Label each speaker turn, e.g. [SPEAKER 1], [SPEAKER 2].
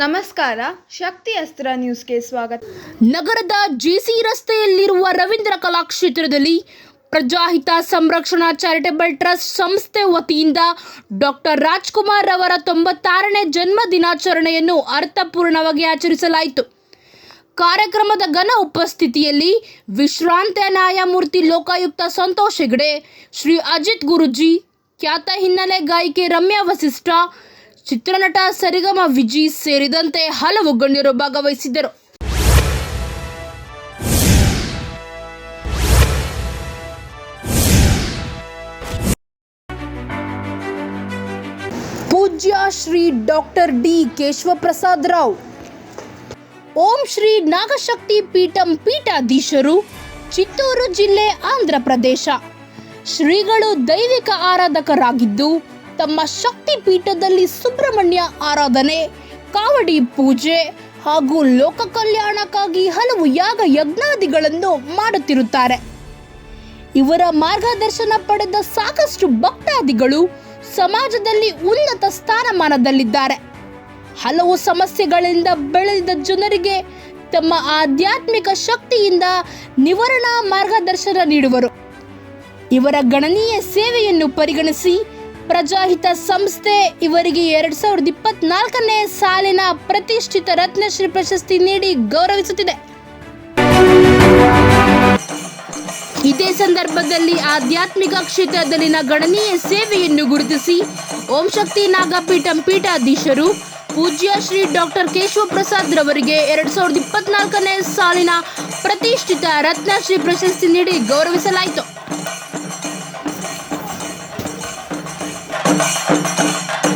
[SPEAKER 1] ನಮಸ್ಕಾರ, ಶಕ್ತಿ ಅಸ್ತ್ರ ನ್ಯೂಸ್ಗೆ ಸ್ವಾಗತ.
[SPEAKER 2] ನಗರದ ಜೆಸಿ ರಸ್ತೆಯಲ್ಲಿರುವ ರವೀಂದ್ರ ಕಲಾಕ್ಷೇತ್ರದಲ್ಲಿ ಪ್ರಜಾಹಿತ ಸಂರಕ್ಷಣಾ ಚಾರಿಟಬಲ್ ಟ್ರಸ್ಟ್ ಸಂಸ್ಥೆ ವತಿಯಿಂದ ಡಾಕ್ಟರ್ ರಾಜ್ಕುಮಾರ್ ಅವರ ತೊಂಬತ್ತಾರನೇ ಜನ್ಮ ದಿನಾಚರಣೆಯನ್ನು ಅರ್ಥಪೂರ್ಣವಾಗಿ ಆಚರಿಸಲಾಯಿತು. ಕಾರ್ಯಕ್ರಮದ ಘನ ಉಪಸ್ಥಿತಿಯಲ್ಲಿ ವಿಶ್ರಾಂತ ನ್ಯಾಯಮೂರ್ತಿ ಲೋಕಾಯುಕ್ತ ಸಂತೋಷ್ ಹೆಗಡೆ, ಶ್ರೀ ಅಜಿತ್ ಗುರುಜಿ, ಖ್ಯಾತ ಹಿನ್ನೆಲೆ ಗಾಯಕಿ ರಮ್ಯಾ ವಸಿಷ್ಠ ಚಿತ್ರನಟ ಸರಿಗಮ ವಿಜಿ ಸೇರಿದಂತೆ ಹಲವು ಗಣ್ಯರು ಭಾಗವಹಿಸಿದ್ದರು. ಪೂಜ್ಯ ಶ್ರೀ ಡಾಕ್ಟರ್ ಡಿ ಕೇಶವಪ್ರಸಾದ್ ರಾವ್. ಓಂ ಶ್ರೀ ನಾಗಶಕ್ತಿ ಪೀಠಂ ಪೀಠಾಧೀಶರು, ಚಿತ್ತೂರು ಜಿಲ್ಲೆ ಆಂಧ್ರ ಪ್ರದೇಶ. ಶ್ರೀಗಳು ದೈವಿಕ ಆರಾಧಕರಾಗಿದ್ದು ತಮ್ಮ ಶಕ್ತಿ ಪೀಠದಲ್ಲಿ ಸುಬ್ರಹ್ಮಣ್ಯ ಆರಾಧನೆ, ಕಾವಡಿ ಪೂಜೆ ಹಾಗೂ ಲೋಕ ಕಲ್ಯಾಣಕ್ಕಾಗಿ ಹಲವು ಯಾಗ ಯಜ್ಞಾದಿಗಳನ್ನು ಮಾಡುತ್ತಿರುತ್ತಾರೆ. ಇವರ ಮಾರ್ಗದರ್ಶನ ಪಡೆದ ಸಾಕಷ್ಟು ಭಕ್ತಾದಿಗಳು ಸಮಾಜದಲ್ಲಿ ಉನ್ನತ ಸ್ಥಾನಮಾನದಲ್ಲಿದ್ದಾರೆ. ಹಲವು ಸಮಸ್ಯೆಗಳಿಂದ ಬೆಳೆದ ಜನರಿಗೆ ತಮ್ಮ ಆಧ್ಯಾತ್ಮಿಕ ಶಕ್ತಿಯಿಂದ ನಿವಾರಣಾ ಮಾರ್ಗದರ್ಶನ ನೀಡುವರು. ಇವರ ಗಣನೀಯ ಸೇವೆಯನ್ನು ಪರಿಗಣಿಸಿ ಪ್ರಜಾಹಿತ ಸಂಸ್ಥೆ ಇವರಿಗೆ ಎರಡ್ ಸಾವಿರದ ಇಪ್ಪತ್ನಾಲ್ಕನೇ ಸಾಲಿನ ಪ್ರತಿಷ್ಠಿತ ರತ್ನಶ್ರೀ ಪ್ರಶಸ್ತಿ ನೀಡಿ ಗೌರವಿಸುತ್ತಿದೆ. ಇದೇ ಸಂದರ್ಭದಲ್ಲಿ ಆಧ್ಯಾತ್ಮಿಕ ಕ್ಷೇತ್ರದಲ್ಲಿನ ಗಣನೀಯ ಸೇವೆಯನ್ನು ಗುರುತಿಸಿ ಓಂ ಶಕ್ತಿ ನಾಗಪೀಠಂ ಪೀಠಾಧೀಶರು ಪೂಜ್ಯ ಶ್ರೀ ಡಾಕ್ಟರ್ ಕೇಶವ ಪ್ರಸಾದ್ ರವರಿಗೆ ಎರಡ್ ಸಾವಿರದ ಇಪ್ಪತ್ನಾಲ್ಕನೇ ಸಾಲಿನ ಪ್ರತಿಷ್ಠಿತ ರತ್ನಶ್ರೀ ಪ್ರಶಸ್ತಿ ನೀಡಿ ಗೌರವಿಸಲಾಯಿತು. Thank you.